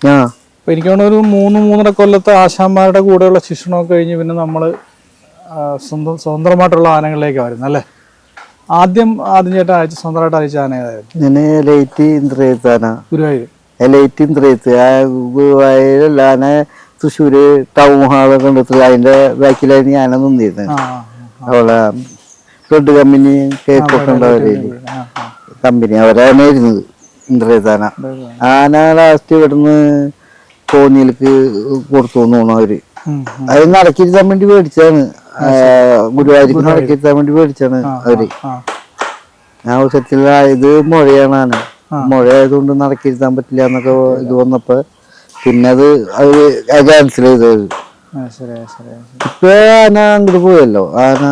അപ്പൊ എനിക്ക് തോന്നുന്നു ഒരു മൂന്ന് മൂന്നര കൊല്ലത്തെ ആശാന്മാരുടെ കൂടെയുള്ള ശിക്ഷണമൊക്കെ കഴിഞ്ഞ് പിന്നെ നമ്മൾ സ്വന്തം സ്വതന്ത്രമായിട്ടുള്ള ആനകളിലേക്ക് വരുന്നത് അല്ലേ? ആദ്യം ആദ്യം ചേട്ടൻ അയച്ച സ്വന്തമായിട്ട് അയച്ച ആന ഏതായിരുന്നു? ഞാൻ ലൈറ്റ് ഇന്ദ്രയത്താന. ഗുരുവായൂർ ലൈറ്റ് ഇന്ദ്രയത്ത്. ആ ഗുരുവായൂരല്ല ആന തൃശ്ശൂര് ടൗൺ ഹാളൊക്കെ ഉണ്ട്. അതിന്റെ ബാക്കിലായിരുന്നു ഞാൻ നിന്നിരുന്നത്. അവളെ റെഡ് കമ്പനി കേക്കൊക്കെ. കമ്പനി അവരാണ് ഇരുന്നത് ഇന്ദ്രയത്താന ആന ലാസ്റ്റ് ഇവിടുന്ന് കോന്നിയിലേക്ക് കൊടുത്തു തോന്നുന്നു അവർ. അത് നടക്കിരുത്താൻ വേണ്ടി മേടിച്ചതാണ് ഗുരുവായൂർക്ക് നടക്കിരുത്താൻ വേണ്ടി മേടിച്ചാണ് അവർ. ഞാൻ വിഷയത്തിൽ ഇത് മുഴയാണ് ആന. മുഴ ആയതുകൊണ്ട് നടക്കിരുത്താൻ പറ്റില്ല എന്നൊക്കെ ഇത് വന്നപ്പോ പിന്നെ അത് അവർ ക്യാൻസൽ ചെയ്തത് ഇപ്പൊ ആന അങ്ങോട്ട് പോയല്ലോ. ആന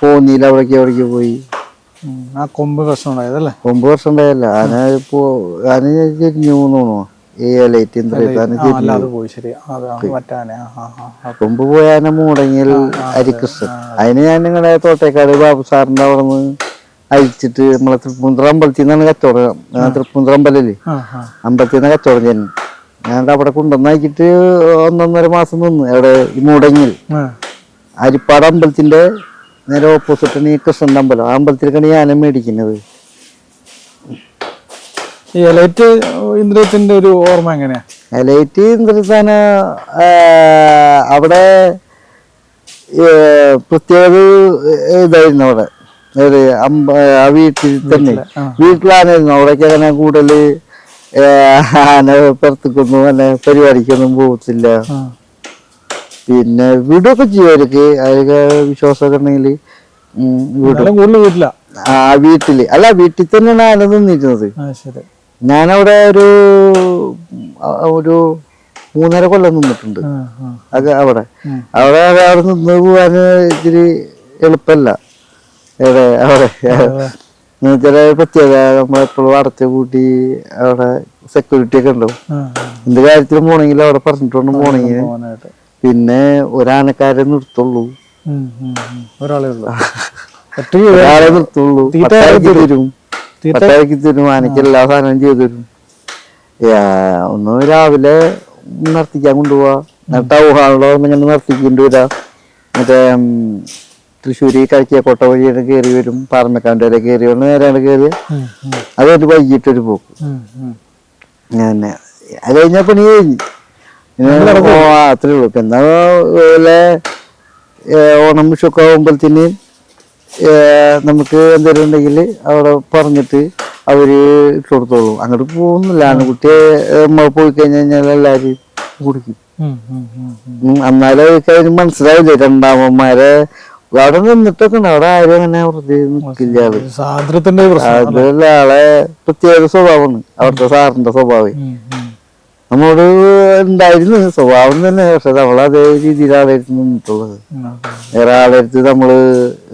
കോന്നിയിൽ അവിടേക്ക് അവിടേക്ക് പോയി. ആ കൊമ്പ് പ്രശ്നം ഉണ്ടായതല്ലേ കൊമ്പ് വർഷം ഉണ്ടായല്ല ആന ഇപ്പോ ആന ചെരിഞ്ഞു തോന്നുന്നു. ഈ ലൈറ്റ് കൊമ്പ് പോയ ആന മൂടങ്ങിൽ അരിക്കൃഷ്ണൻ അതിന് ഞാൻ നിങ്ങളുടെ തോട്ടേക്കാട് ബാബു സാറിന്റെ അവിടെ നിന്ന് അയച്ചിട്ട് നമ്മളെ തൃപ്പൂന്തറ അമ്പലത്തിൽ നിന്നാണ് കച്ചവടം. തൃപ്പുന്തറ അമ്പലല്ലേ? അമ്പലത്തിൽ നിന്ന് കച്ചവടം ചെയ്യുന്നു ഞാൻ അവിടെ കൊണ്ടുവന്നയച്ചിട്ട് ഒന്നൊന്നര മാസം നിന്ന് അവിടെ ഈ മൂടങ്ങിൽ. അരിപ്പാട് അമ്പലത്തിന്റെ നേരെ ഓപ്പോസിറ്റ് ഈ കൃഷ്ണന്റെ അമ്പലം ആ അമ്പലത്തിലേക്കാണ് ഈ ആന മേടിക്കുന്നത്. ഈ എലൈറ്റ് ഇന്ദ്രിയത്തിന്റെ ഒരു ഓർമ്മ എങ്ങനെയാ? എലൈറ്റ് ഇന്ദ്രസ്ഥാന അവിടെ പ്രത്യേകത പ്രത്യേക ഇതായിരുന്നു അവിടെ. ഒരു ആ വീട്ടിൽ തന്നെ. വീട്ടിലാനായിരുന്നു അവിടേക്ക് അങ്ങനെ കൂടുതൽ ആന പുറത്തേക്കൊന്നും അല്ലെ പരിപാടിക്കൊന്നും പോകത്തില്ല. പിന്നെ വീടൊക്കെ ചെയ്യും അവർക്ക്. അവർക്ക് വിശ്വാസമൊക്കെ ഉണ്ടെങ്കിൽ കൂടുതൽ വീട്ടില? ആ വീട്ടിൽ. അല്ല വീട്ടിൽ തന്നെയാണ് ആനന്ദ് നിന്നിരുന്നത്. ആ ശരി. ഞാനവിടെ ഒരു ഒരു മൂന്നര കൊല്ലം നിന്നിട്ടുണ്ട്. അത് അവിടെ. അവിടെ അവിടെ നിന്ന് പോവാൻ ഇത്തിരി എളുപ്പല്ല എവിടെ അവിടെ. ചില പ്രത്യേക നമ്മളെപ്പോഴും അടച്ചു കൂട്ടി അവിടെ സെക്യൂരിറ്റി ഒക്കെ ഉണ്ടാവും എന്ത് കാര്യത്തിലും പോണെങ്കിൽ അവിടെ പറഞ്ഞിട്ടുണ്ട് പോണെങ്കിൽ പോകാനായിട്ട് പിന്നെ ഒരാനക്കാരെ നിർത്തുള്ളൂ. ഉള്ളൂ. ഒരാളെ നിർത്തുള്ളൂ. പട്ടാരക്ക് തരും. പട്ടാരക്ക് തരും. ആനയ്ക്ക് എല്ലാ സാധനവും ചെയ്തു തരും. ഒന്ന് രാവിലെ നിർത്തിക്കാൻ കൊണ്ടുപോവാ. എന്നിട്ട് ഊഹാണല്ലോ ഇങ്ങനെ നർത്തിക്കേണ്ടി വരാ. മറ്റേ തൃശ്ശൂരി കഴിക്കിയ കോട്ട വഴിയാണ് കയറി വരും. പാറമക്കാന്റെ വരെ കയറി വന്ന് നേരെയാണ് കയറി അതൊരു വൈകിട്ടൊരു പോക്ക്. അങ്ങനെ അത് കഴിഞ്ഞ പണി കഴിഞ്ഞു. അത്രേ ഉള്ളൂ. പിന്നെ അതുപോലെ ഓണം ഷൊക്കെ ആകുമ്പോഴത്തേന് നമുക്ക് എന്തെങ്കിലും ഉണ്ടെങ്കിൽ അവിടെ പറഞ്ഞിട്ട് അവർ കൊടുത്തോളൂ. അങ്ങോട്ട് പോകുന്നില്ല. ആൺകുട്ടിയെ നമ്മൾ പോയി കഴിഞ്ഞ് കഴിഞ്ഞാൽ എല്ലാരും കുടിക്കും. എന്നാലും അവർക്ക് അതിന് മനസ്സിലാവില്ല? രണ്ടാമന്മാരെ അവിടെ നിന്നിട്ടൊക്കെ ഉണ്ട്. അവിടെ ആരും അങ്ങനെ വെറുതെ നിൽക്കില്ല ആൾ ആളെ പ്രത്യേക സ്വഭാവമാണ്. അവിടുത്തെ സാറിന്റെ സ്വഭാവം. നമ്മോട് ഉണ്ടായിരുന്നു സ്വഭാവം തന്നെ പക്ഷെ നമ്മൾ അതേ രീതിയിലാളായിരുന്നു നിന്നിട്ടുള്ളത്. വേറെ ആളെടുത്ത് നമ്മൾ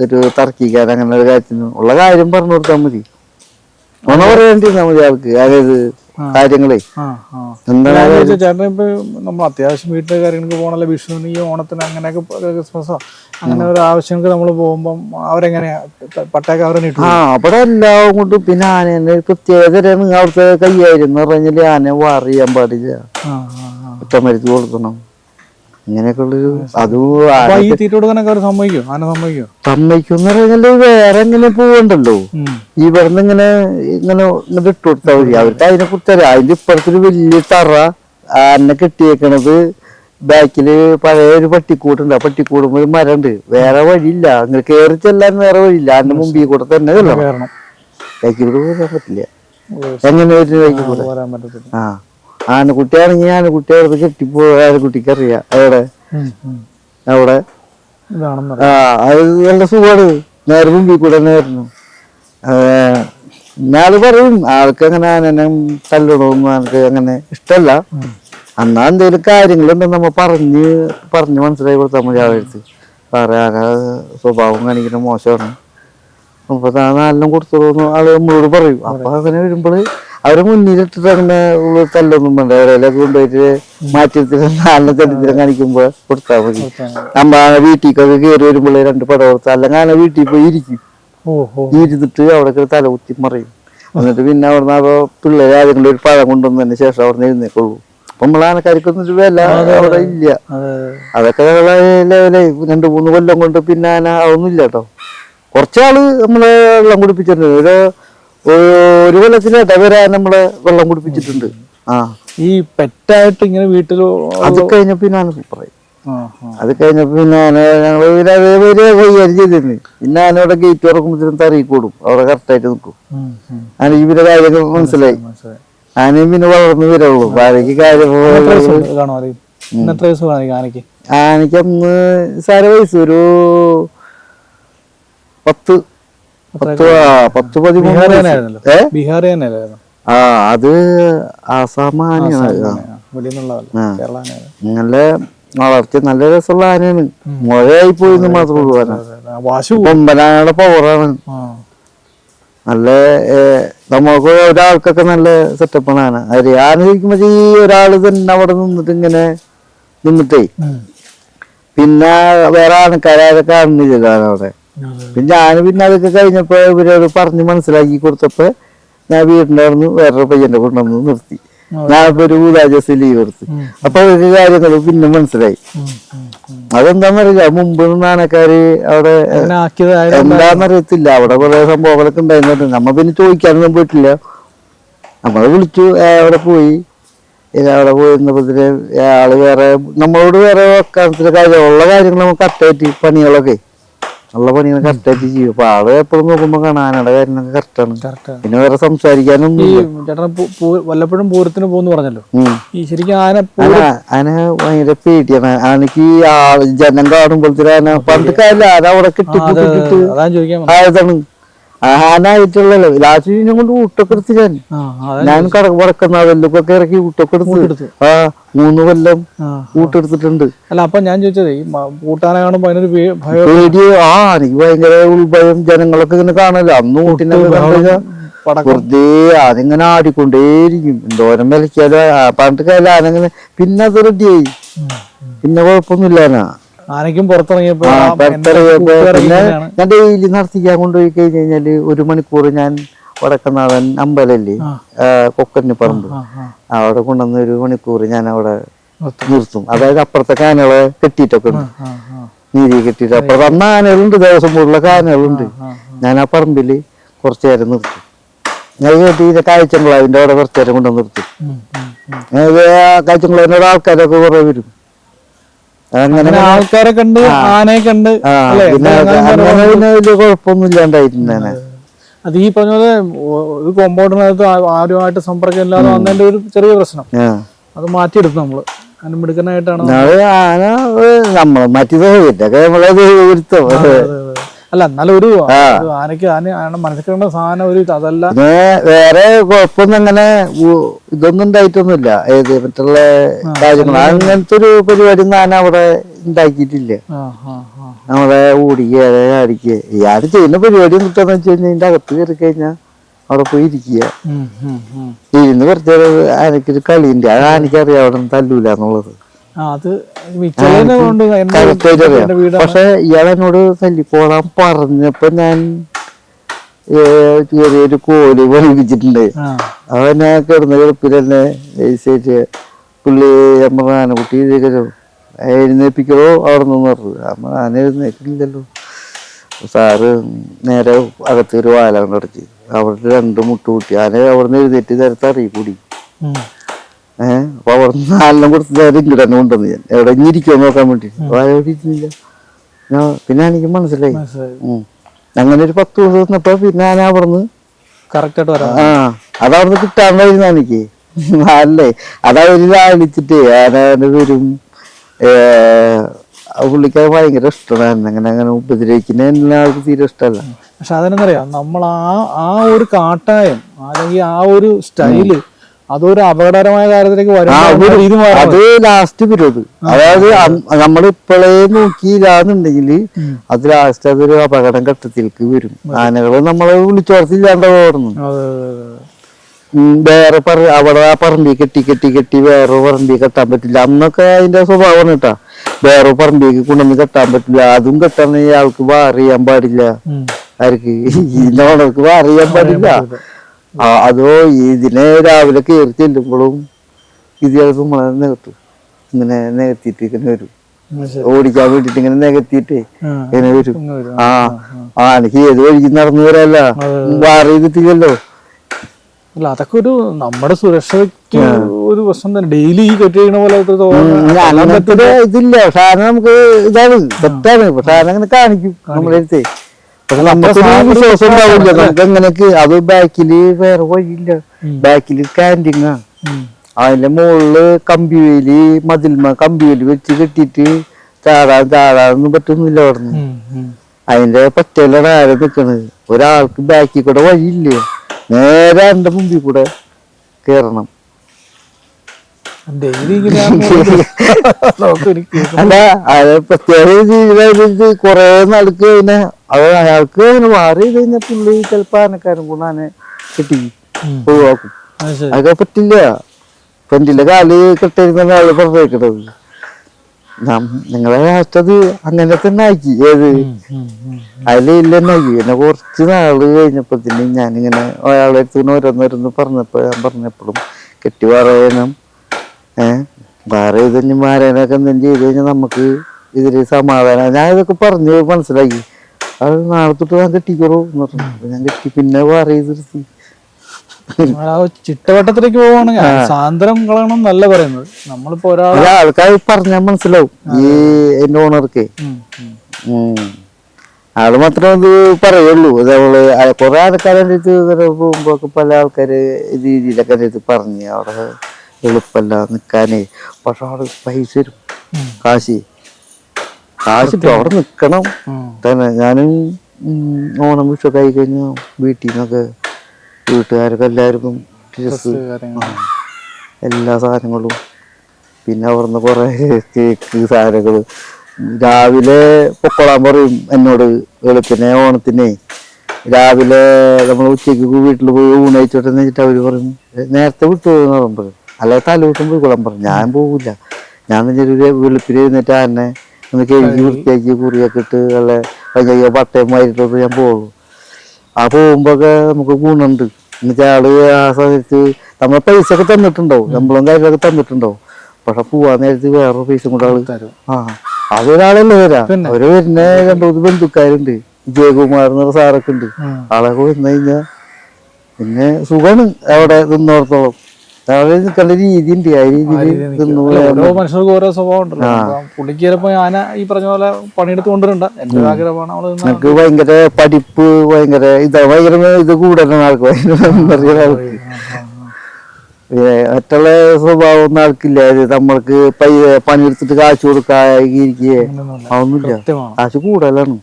ഒരു തർക്കിക്കാൻ അങ്ങനെ ഒരു കാര്യത്തിന് ഉള്ള കാര്യം പറഞ്ഞു കൊടുത്താൽ മതി. ഒന്ന പറയാണ്ടിരുന്നാൽ മതി ആൾക്ക്. അതായത് കാര്യങ്ങളെ. ചേട്ടൻ ഇപ്പൊ നമ്മൾ അത്യാവശ്യം വീട്ടിലെ കാര്യങ്ങൾക്ക് പോകണല്ലോ വിഷുവിന് ഈ ഓണത്തിന് അങ്ങനെയൊക്കെ ക്രിസ്മസോ അങ്ങനെ ഒരു ആവശ്യങ്ങൾക്ക് നമ്മൾ പോകുമ്പോൾ അവരെങ്ങനെയാ പട്ടയൊക്കെ അവരെ ഇട്ടു ആ അവിടെ എല്ലാം കൊണ്ടും പിന്നെ ആനേനെ പ്രത്യേക പ്രത്യേകതരാണ് അവിടുത്തെ കയ്യായിരുന്നു പറഞ്ഞാൽ ആന വാറിയാൻ പാടില്ല. ആ ആ കൊടുക്കണം. അതും ഈ തീറ്റ കൊടുക്കാനൊക്കെ അവർ സമ്മതിക്കും? ആന സമ്മതിക്കും? സമ്മതിക്കും പറഞ്ഞാൽ വേറെ എങ്ങനെ പോവണ്ടല്ലോ. ഇവിടുന്ന് ഇങ്ങനെ ഇങ്ങനെ ഇങ്ങോട്ട് ഇട്ട് കൊടുത്താൽ മതി. അവർക്ക് അതിനെ കുറിച്ച് അറിയാം. അതിന്റെ ഇപ്പുറത്തൊരു വലിയ തറ ആനെ കെട്ടിയേക്കണത് ബാക്കിൽ പഴയ ഒരു പട്ടിക്കൂട്ടുണ്ട് ആ പട്ടിക്കൂടുമ്പോ ഒരു മരമുണ്ട് വേറെ വഴിയില്ല. അങ്ങനെ കയറി ചെല്ലാൻ വേറെ വഴിയില്ല. അതിന്റെ മുമ്പിൽ കൂടെ തന്നെ ബാക്കിലൂടെ പോരാൻ പറ്റില്ല. എങ്ങനെ ഒരു ബാക്കിൽ കൂടെ? ആ. ആനക്കുട്ടിയാണെങ്കിൽ ആനക്കുട്ടിയോട് കെട്ടിപ്പോ ആനക്കുട്ടിക്ക് അറിയാം. അവിടെ. അവിടെ? ആ അത് നല്ല സുഖമാണ്. നേരെ മുമ്പിൽ കൂടെ തന്നെ ഞാൻ ഞാൾ പറയും ആൾക്ക് അങ്ങനെ ആനനെ തല്ലണമൊന്നും ആൾക്ക് അങ്ങനെ ഇഷ്ടല്ല എന്നാ എന്തെങ്കിലും കാര്യങ്ങളുണ്ടെന്ന് നമ്മ പറഞ്ഞ് പറഞ്ഞ് മനസ്സിലായി കൊടുത്താൽ മതി ആളെടുത്ത് സാറേ ആന സ്വഭാവം കാണിക്കുന്ന മോശമാണ്. അപ്പൊ താൻ നാലിനും കൊടുത്തോളൂ ആൾ നമ്മളോട് പറയും. അപ്പൊ അങ്ങനെ വരുമ്പോൾ അവരെ മുന്നിലിട്ടിട്ട് അങ്ങനെ ഉള്ള തല്ലൊന്നും വേണ്ട. അവരെ കൊണ്ടുപോയിട്ട് മാറ്റിയെടുത്തിട്ട് നാലിനെ ചരിത്രം കാണിക്കുമ്പോ കൊടുത്താൽ മതി. നമ്മ വീട്ടിലേക്കൊക്കെ കയറി വരുമ്പോൾ രണ്ട് പടം കൊടുത്താൽ അല്ലെങ്കിൽ അങ്ങനെ വീട്ടിൽ പോയി ഇരിക്കും. ഇരുന്നിട്ട് അവിടെ തല കുത്തി മറിയും. എന്നിട്ട് പിന്നെ അവിടുന്ന് അപ്പൊ പിള്ളേരെ ആരെങ്കിലും ഒരു പഴം കൊണ്ടുവന്നതിന് ശേഷം അവിടെ എഴുന്നേക്കുള്ളൂ. അപ്പൊ നമ്മൾ ആനക്കാർക്കൊന്നും ഒരു വില അവിടെ ഇല്ല. അതെ അതൊക്കെ ലെവലായി രണ്ട് മൂന്ന് കൊല്ലം കൊണ്ട് പിന്നെ ആന അതൊന്നും ഇല്ല കേട്ടോ. കുറച്ചാൾ നമ്മളെ വെള്ളം കുടിപ്പിച്ചിട്ടുണ്ട്. ഒരു ഒരു കൊല്ലത്തിൽ ഇടവര നമ്മളെ വെള്ളം കുടിപ്പിച്ചിട്ടുണ്ട്. ആ. ഈ പെറ്റായിട്ട് ഇങ്ങനെ വീട്ടിൽ അത് കഴിഞ്ഞ പിന്നെ ആന സൂപ്പറായി അത് കഴിഞ്ഞപ്പോ പിന്നെ ഞങ്ങൾ ഞങ്ങൾ പിന്നെ അതേപോലെ കൈകാര്യം ചെയ്തിരുന്നു. പിന്നെ ആനയുടെ ഗേറ്റ് തുറക്കുമ്പോഴത്തേനും തറയി കൂടും. അവിടെ കറക്റ്റായിട്ട് നിൽക്കും. ആന ഇവരെ കാര്യങ്ങൾ മനസ്സിലായി ആനയും പിന്നെ വളർന്നു വരുള്ളൂ. ആനയ്ക്ക്? കാര്യം ആനയ്ക്ക് അന്ന് സാര വയസ്സ് ഒരു പത്ത് പത്ത് പത്ത് പതിമൂന്ന് ആ അത് ആസാം ആനയാണ്. നല്ല വളർച്ച നല്ല രസമുള്ള ആനയാണ്. മുഴയായി പോയി മാത്രം മാത്രമേ ഉള്ളൂ ആന. കൊമ്പനാനയുടെ പവറാണ് നല്ല നമുക്ക് ഒരാൾക്കൊക്കെ നല്ല സെറ്റപ്പാണ് ആന. അത് ആന ഈ ഒരാൾ തന്നെ അവിടെ നിന്നിട്ട് ഇങ്ങനെ നിന്നിട്ടേ. പിന്നെ വേറെ ആണ് കരാതൊക്കെ ആന അവിടെ. പിന്നെ ഞാൻ പിന്നെ അതൊക്കെ കഴിഞ്ഞപ്പോ ഇവരോട് പറഞ്ഞ് മനസ്സിലാക്കി കൊടുത്തപ്പോ ഞാൻ വീടിന്റെ നിന്ന് വേറൊരു പയ്യന്റെ കൊണ്ടുവന്ന് നിർത്തി. ഞാൻ ഇപ്പൊ ഒരു ഊതാജസ് ലീവ് എടുത്ത്. അപ്പൊ അവർക്ക് കാര്യങ്ങൾ പിന്നെ മനസ്സിലായി. അതെന്താന്നറിയില്ല മുമ്പ് നാണക്കാര് അവിടെ എന്താന്നറിയത്തില്ല. അവിടെ കുറെ സംഭവങ്ങളൊക്കെ ഉണ്ടായിരുന്നു നമ്മ പിന്നെ ചോദിക്കാനൊന്നും പോയിട്ടില്ല. നമ്മളെ വിളിച്ചു അവിടെ പോയി. അവിടെ പോയി നിന്നപ്പോഴത്തേന് ആൾ വേറെ നമ്മളോട് വേറെ കാര്യമുള്ള കാര്യങ്ങൾ നമുക്ക് കറക്റ്റായിട്ട് പണികളൊക്കെ ഉള്ള പണികൾ കറക്റ്റായിട്ട് ചെയ്യും. അപ്പൊ ആൾ എപ്പോഴും നോക്കുമ്പോ കാണാനയുടെ കാര്യങ്ങളൊക്കെ കറക്റ്റാണ് കറക്റ്റ് പിന്നെ വേറെ സംസാരിക്കാനൊന്നും ഈ ചേട്ടൻ വല്ലപ്പോഴും പൂരത്തിന് പോകുന്നു പറഞ്ഞല്ലോ. ഈ ശരിക്കും ആന ആന ഭയങ്കര പേടിയാണ്. ആനക്ക് ഈ ആൾ ജനം കാണുമ്പോഴത്തേന് ആന പണ്ട് കാലം ആന അവിടെ കിട്ടി അതാ ചോദിക്കാൻ ആനായിട്ടുള്ളല്ലോ ലാസ്റ്റ് ഞാൻ കൊണ്ട് ഊട്ടൊക്കെ എടുത്ത് ഞാൻ. ഞാൻ കടക്ക് വടക്കുന്ന വെല്ലുക്കൊക്കെ ഇറക്കി ഊട്ടൊക്കെ എടുത്ത്. ആ മൂന്ന് കൊല്ലം ഊട്ടെടുത്തിട്ടുണ്ട്. അല്ല അപ്പൊ ഞാൻ ചോദിച്ചത് മ- കാണുമ്പോ അതിനൊരു പേടി ആ എനിക്ക് ഭയങ്കര ഉൾഭയം ജനങ്ങളൊക്കെ ഇങ്ങനെ കാണല്ലോ. അന്ന് ഊട്ടിനൊക്കെ പടക്കം വെറുതെ അതിങ്ങനെ ആടിക്കൊണ്ടേയിരിക്കും. എന്തോരം വിലക്കിയാലും പണ്ട് കാലം ആനങ്ങനെ പിന്നെ അത് റെഡിയായി പിന്നെ കുഴപ്പമൊന്നുമില്ല ആന ആനയ്ക്കും പുറത്തിറങ്ങിയപ്പോ. ഞാൻ ഡെയിലി നടത്തിക്കാൻ കൊണ്ടുപോയി കഴിഞ്ഞു കഴിഞ്ഞാൽ ഒരു മണിക്കൂർ ഞാൻ വടക്കനാഥൻ അമ്പലല്ലേ? കൊക്കന് പറമ്പ്. അവിടെ കൊണ്ടുവന്ന് ഒരു മണിക്കൂർ ഞാൻ അവിടെ നിർത്തും. അതായത് അപ്പുറത്തെ കാനകളെ കെട്ടിയിട്ടൊക്കെ ഉണ്ട്. നീതി കെട്ടിയിട്ട് അപ്പുറത്ത് അന്ന് ആനകളുണ്ട് ദേവസ്വം ബോർഡിലെ കാനകളുണ്ട്. ഞാൻ ആ പറമ്പിൽ കുറച്ചു നേരം നിർത്തും. ഞാൻ കേട്ടി കാഴ്ചങ്കളാവിന്റെ അവിടെ കുറച്ചു നേരം കൊണ്ടുവന്ന് നിർത്തും. ഉം. ആൾക്കാരൊക്കെ കുറേ വരും. അങ്ങനെ ആൾക്കാരെ കണ്ട് ആനയെ കണ്ട് വലിയ കുഴപ്പമൊന്നും അത് ഈ പറഞ്ഞ പോലെ ഒരു കോമ്പൗണ്ടിനകത്ത് ആരുമായിട്ട് സമ്പർക്കം ഇല്ലാതെ വന്നതിന്റെ ഒരു ചെറിയ പ്രശ്നം. അത് മാറ്റിയെടുത്തു നമ്മൾ. ആന മിടുക്കനായിട്ടാണ് ആന ഏഹ്, നമ്മളെ മാറ്റി നമ്മളത് അതെ. അല്ല എന്നാലും ഒരു ഒരു ആനയ്ക്ക് ആന കിടന്ന സാധനം ഒരു അതല്ല. പിന്നെ വേറെ കുഴപ്പമൊന്നും അങ്ങനെ ഉ- ഇതൊന്നും ഉണ്ടായിട്ടൊന്നുമില്ല ഏത് മറ്റുള്ള കാര്യങ്ങൾ അങ്ങനത്തെ ഒരു പരിപാടി ഒന്നും ആന അവിടെ ഉണ്ടാക്കിയിട്ടില്ല ആ ആ ആ. നമ്മളെ ഓടിക്കുക അടിക്കുക ഇയാൾ ചെയ്യുന്ന പരിപാടി എന്നിട്ടെന്ന് വെച്ച് കഴിഞ്ഞാൽ ഇതിന്റെ അകത്ത് കയറി കഴിഞ്ഞാൽ അവിടെ പോയി ഇരിക്കുക. ഉം, ഉം, ഉം. ഇരുന്ന് കുറച്ച് നേരം ആനയ്ക്കൊരു കളിയുണ്ട് അത് ആനയ്ക്ക് അറിയാം അവിടെ നിന്ന് തല്ലൂല എന്നുള്ളത്. അത് പക്ഷെ ഇയാൾ എന്നോട് തല്ലിക്കോളാൻ പറഞ്ഞപ്പോ ഞാൻ ചെറിയൊരു കോൽ പഠിപ്പിച്ചിട്ടുണ്ട് അവൻ ഞാൻ കിടന്ന കിടപ്പിൽ തന്നെ പുള്ളി നമ്മുടെ ആനക്കുട്ടി ഇതേക്കല്ലോ എഴുന്നേപ്പിക്കലോ അവിടെ നിന്ന് പറഞ്ഞു. അമ്മ ആന എഴുന്നേക്കില്ലല്ലോ സാറ് നേരെ അകത്ത് ഒരു വാല അവിടെ രണ്ട് മുട്ടുകൂട്ടി. ആന അവിടെ നിന്ന് എഴുന്നേറ്റ് നേരത്തെ അറിയി കൂടി ഉം. ഏഹ് അപ്പൊ അവിടെ നാലെണ്ണം കൊടുത്ത് ഇങ്ങോട്ട് തന്നെ കൊണ്ടുവന്നു ഞാൻ. എവിടെ ഇനി നോക്കാൻ വേണ്ടി. അവിടെ ഇരുന്നില്ല ഞാൻ പിന്നെ എനിക്ക് മനസ്സിലായി. അങ്ങനെ ഒരു പത്ത് ദിവസം നിന്നപ്പോ പിന്നെ ഞാൻ അവിടുന്ന് നിന്ന് കറക്റ്റ് വരാം ആ അതവിടുന്ന് കിട്ടാണ്ടായിരുന്നു എനിക്ക്. അല്ലേ? അതവര് ലാളിച്ചിട്ട് ആന വരും. പുള്ളിക്ക് അത് ഭയങ്കര ഇഷ്ടമാണ്. അങ്ങനെ അങ്ങനെ ഉപദ്രവിക്കുന്ന എല്ലാവർക്കും തീരെ ഇഷ്ടമല്ല. പക്ഷെ അതെന്നറിയാം നമ്മൾ ആ ആ ഒരു കാട്ടായം അല്ലെങ്കിൽ ആ ഒരു സ്റ്റൈൽ അതൊരു അപകടകരമായ കാര്യത്തിലേക്ക് വരും അത് ലാസ്റ്റ് പീരീഡ് അതായത് നമ്മൾ ഇപ്പോഴേ നോക്കിയില്ലാന്നുണ്ടെങ്കിൽ അത് ലാസ്റ്റ് അതൊരു അപകടം ഘട്ടത്തിലേക്ക് വരും. ആനകൾ നമ്മളെ വിളിച്ചോർത്തില്ലാണ്ട് അതെ. വേറെ പറ അവിടെ ആ പറമ്പി കെട്ടി കെട്ടി കെട്ടി വേറെ പറമ്പി കെട്ടാൻ പറ്റില്ല. അന്നൊക്കെ അതിന്റെ സ്വഭാവമാണ് കേട്ടാ. വേറെ പറമ്പിക്ക് കൊണ്ടുവന്ന് കെട്ടാൻ പറ്റില്ല. അതും കെട്ടാൻ ഇയാൾക്ക് വാറിയാൻ പാടില്ല. ആർക്ക്? ഈ വാറിയാൻ പാടില്ല. അതോ ഇതിനെ രാവിലെ കയറി ചെല്ലുമ്പോഴും ഇത് ചിലപ്പോൾ നമ്മളെ നികത്തും ഇങ്ങനെ നികത്തിയിട്ട് ഇങ്ങനെ വരും ഓടിക്കാൻ വേണ്ടിട്ട് ഇങ്ങനെ നികത്തിയിട്ടേ ഇങ്ങനെ വരും. ആ ആ എനിക്ക് ഏത് വഴിക്ക് നടന്നു വരല്ല വേറെ ചെയ്തിട്ടില്ലല്ലോ അല്ല അതൊക്കെ ഒരു നമ്മുടെ സുരക്ഷയ്ക്ക് ഒരു പ്രശ്നം തന്നെ. ഡെയിലി ഈ കെട്ടി ചെയ്യണ പോലെ ഇതില്ല. സാധനം നമുക്ക് ഇതാണ് തെറ്റാണ്. സാധനം അങ്ങനെ കാണിക്കും. നമ്മുടെ അടുത്ത് പക്ഷെ നമുക്ക് വിശ്വാസം ഉണ്ടാവില്ല നമുക്ക് എങ്ങനെയൊക്കെ അത് ബാക്കിൽ വേറെ വഴിയില്ല. ബാക്കിൽ ക്യാന്റീങ്ങാ. അതിന്റെ മുകളിൽ കമ്പിവേലി മതിൽമ കമ്പിവേലി വെച്ച് കെട്ടിട്ട് ചാടാൻ ചാടാനൊന്നും പറ്റുന്നില്ല അവിടുന്ന്. അതിന്റെ പറ്റലാണ് ആരെ നിക്കണത് ഒരാൾക്ക് ബാക്കിൽ കൂടെ വഴിയില്ല. നേരെ എന്റെ മുമ്പിൽ കൂടെ കേറണം ഡെയിലി ഇങ്ങനെയാണെന്ന് നമുക്ക് ഒരു കേസ്. അല്ല അത് പ്രത്യേക ജീവിതം കൊറേ നടക്ക് പിന്നെ അത് അയാൾക്ക് അതിന് മാറി കഴിഞ്ഞാൽ പുള്ളി ചിലപ്പോ ആനക്കാരൻ കൂടെ കിട്ടി. ഒഴിവാക്കും. അതൊക്കെ പറ്റില്ല. പെണ്ണിന്റെ കാൽ കെട്ടിരുന്ന ആൾ പറഞ്ഞേക്കണത്. നിങ്ങളെ അത് അങ്ങനെ തന്നെ ആക്കി. ഏത്? ഉം, ഉം, ഉം. അതിൽ ഇല്ലെന്നാക്കി പിന്നെ കുറച്ച് നാൾ കഴിഞ്ഞപ്പോ ഞാനിങ്ങനെ അയാളെ അടുത്ത് ഓരോന്നോരോന്ന് പറഞ്ഞപ്പോ ഞാൻ പറഞ്ഞപ്പോഴും കെട്ടി പറയണം ഏഹ് വേറെ ഇതന്നെ മാരാനൊക്കെ എന്തെങ്കിലും ചെയ്ത് കഴിഞ്ഞാൽ നമുക്ക് ഇതിൽ സമാധാനം. ഞാൻ ഇതൊക്കെ പറഞ്ഞു മനസ്സിലാക്കി. അത് നാളെ തൊട്ട് ഞാൻ കെട്ടിക്കോളൂ എന്ന് പറഞ്ഞു. ഞാൻ കെട്ടി. പിന്നെ വേറെ നിർത്തി ആ ചിട്ടവട്ടത്തിലേക്ക് പോവാണെങ്കിൽ സാന്ദ്രം കളയണം എന്നല്ല പറയുന്നത്. നമ്മളിപ്പോ ഒരാൾ ആൾക്കാർ പറഞ്ഞാൽ മനസ്സിലാവും. ഈ എന്റെ ഓണർക്ക്. ആൾ മാത്രമേ ഇത് പറയുള്ളൂ. അതേപോലെ കുറെ ആൾക്കാരെ പോകുമ്പോ പല ആൾക്കാര് രീതിയിലൊക്കെ പറഞ്ഞു അവിടെ എളുപ്പല്ല നിക്കാനേ. പക്ഷെ ആൾ പൈസ തരും. കാശി. കാശ് ഇപ്പൊ അവിടെ നിക്കണം. തന്നെ ഞാനും ഓണം വിഷൊക്കെ ആയി കഴിഞ്ഞാൽ വീട്ടിൽ നിന്നൊക്കെ വീട്ടുകാരൊക്കെ എല്ലാവർക്കും എല്ലാ സാധനങ്ങളും. പിന്നെ അവിടുന്ന് കുറെ കേക്ക് സാധനങ്ങൾ രാവിലെ പൊക്കോളാൻ പറയും എന്നോട് വെളുപ്പിനെ ഓണത്തിനെ. രാവിലെ നമ്മൾ ഉച്ചയ്ക്ക് വീട്ടിൽ പോയി ഊണയിച്ചോട്ടെന്ന് വെച്ചിട്ട് അവർ പറയും നേരത്തെ വിട്ടു എന്ന് പറയും അല്ലെ തലൂട്ടും കുളം പറഞ്ഞു. ഞാൻ പോവില്ല ഞാൻ ഒരു വെളുപ്പിൽ എഴുന്നേറ്റ് ആനെ ഒന്ന് കഴുകി വൃത്തിയാക്കി കുറിയൊക്കെ ഇട്ട് നല്ല കയ്യോ പട്ടയം മാരിട്ടൊക്കെ ഞാൻ പോകുള്ളൂ ആ പോകുമ്പോഴൊക്കെ നമുക്ക് ഗുണമുണ്ട്. എന്നുവെച്ചാൽ ആൾ ആ സമയത്ത് നമ്മളെ പൈസ ഒക്കെ തന്നിട്ടുണ്ടാവും ശമ്പളം കാര്യങ്ങളൊക്കെ തന്നിട്ടുണ്ടാവും. പക്ഷെ പോവാൻ നേരത്ത് വേറെ പൈസ കൂടെ ആൾ തരും. ആ അതൊരാളല്ലേ വരാ? അവർ വരുന്ന രണ്ടു ബന്ധുക്കാരുണ്ട്. ജയകുമാർ എന്നുള്ള സാറൊക്കെ ഉണ്ട്. ആളൊക്കെ വന്നു കഴിഞ്ഞാ പിന്നെ സുഖമാണ് അവിടെ നിന്നോടത്തോളം. അവിടെ നിൽക്കേണ്ട രീതി ഉണ്ട് ആ രീതിയിൽ നിന്നു അല്ല, ഓരോ മനുഷ്യർക്കും ഓരോ സ്വഭാവം ഉണ്ടല്ലോ പുള്ളിക്ക് ചിലപ്പോ ഞാൻ ഈ പറഞ്ഞ പോലെ പണിയെടുത്ത് കൊണ്ടുവരണ്ട. എന്റെ ആഗ്രഹമാണ് അവൾ എനിക്ക് ഭയങ്കര പഠിപ്പ് ഭയങ്കര ഇത് ഭയങ്കര ഇത് കൂടുതലാണ് ആൾക്ക് ഭയങ്കര മറ്റുള്ള സ്വഭാവം ഒന്നും ആൾക്കില്ല നമ്മൾക്ക് പണിയെടുത്തിട്ട് കാശ് അങ്ങനെയൊന്നുമില്ല. അതൊന്നുമില്ല. കാശ് കൂടുതലാണ്.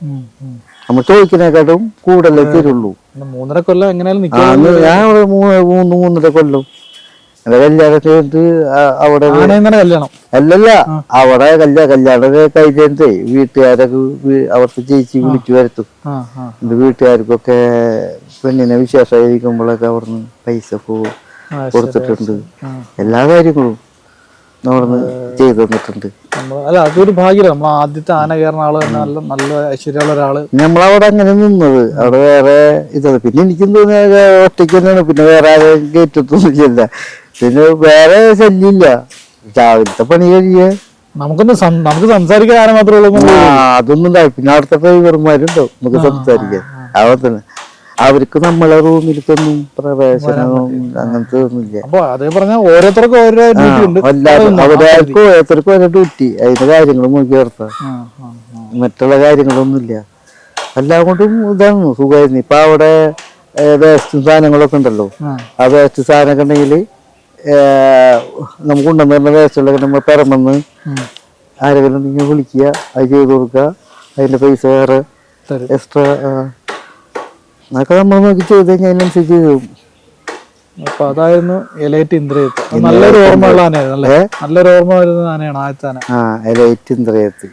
നമ്മൾ ചോദിക്കുന്നതിനെക്കാട്ടും കൂടുതലേ തരുള്ളൂ. മൂന്നര കൊല്ലം എങ്ങനെയാലും ആ, ഞാൻ മൂന്ന് മൂന്നര കൊല്ലം. എന്റെ കഴിഞ്ഞിട്ട് അവിടെ കല്യാണം. അല്ലല്ല അവിടെ കല്യാണം കല്യാണം കഴിഞ്ഞിട്ട് വീട്ടുകാരൊക്കെ അവർക്ക് ചേച്ചി വിളിച്ചു വരുത്തും. എന്റെ വീട്ടുകാർക്കൊക്കെ പെണ്ണിനെ വിശേഷമായിരിക്കുമ്പോഴൊക്കെ അവിടുന്ന് പൈസ കൊടുത്തിട്ടുണ്ട്. എല്ലാ കാര്യങ്ങളും അവിടുന്ന് ചെയ്തു തന്നിട്ടുണ്ട്. അല്ല അതൊരു ഭാഗ്യം നമ്മൾ ആദ്യത്തെ ആന കയറുന്ന ആൾ തന്നെ നല്ല നല്ല ഐശ്വര്യമുള്ള ഒരാൾ. നമ്മളവിടെ അങ്ങനെ നിന്നത്. അവിടെ വേറെ ഇതാണ് പിന്നെ എനിക്കും തോന്നിയ ഒറ്റയ്ക്ക് തന്നെയാണ്. പിന്നെ വേറെ ആരെയും കയറ്റത്തൊന്നുമില്ല പിന്നെ വേറെ ശല്യമില്ല. രാവിലത്തെ പണി കഴിയേ. നമുക്കൊന്ന് നമുക്ക് സംസാരിക്കാൻ ആരെ മാത്രമേ ഉള്ളൂ അതൊന്നും പിന്നെ അവിടുത്തെ ഡ്രൈവർമാരുണ്ടോ നമുക്ക് സംസാരിക്കാം. അവിടെ തന്നെ അവർക്ക് നമ്മളെ റൂമിലേക്കൊന്നും പ്രവേശനവും അങ്ങനത്തെ ഒന്നുമില്ല. അപ്പൊ അതേ ഓരോരുത്തർക്കും ഓരോ ഡ്യൂട്ടി ഉണ്ട്. ഓരോരുത്തർക്കും ഓരോ ഡ്യൂട്ടി അതിന്റെ കാര്യങ്ങൾ ആ, ആ. മറ്റുള്ള കാര്യങ്ങളൊന്നുമില്ല. എല്ലാം കൊണ്ടും ഇതാണ് സുഖമായിരുന്നു. ഇപ്പൊ അവിടെ വേസ്റ്റ് സാധനങ്ങളൊക്കെ ഉണ്ടല്ലോ. ആ. വേസ്റ്റ് സാധനമൊക്കെ ഉണ്ടെങ്കിൽ നമുക്ക് വേസ്റ്റുകളൊക്കെ നമ്മൾ പിറമെന്ന് ആരെങ്കിലും നിങ്ങൾ വിളിക്കുക അത് ചെയ്ത് കൊടുക്കുക. അതിന്റെ പൈസ വേറെ എക്സ്ട്രാ അതൊക്കെ നമ്മൾ നോക്കി ചെയ്ത് കഴിഞ്ഞാൽ അതിനനുസരിച്ച് ചെയ്യും. അപ്പൊ അതായിരുന്നു എലൈറ്റ് ഇന്ദ്രിയത്ത് നല്ലൊരു ഓർമ്മയുള്ള ആനയായിരുന്നു നല്ലൊരു ഓർമ്മ വരുന്ന ആനയാണ് ആദ്യത്തെ ആന. ആ എലൈറ്റ് ഇന്ദ്രയത്ത്.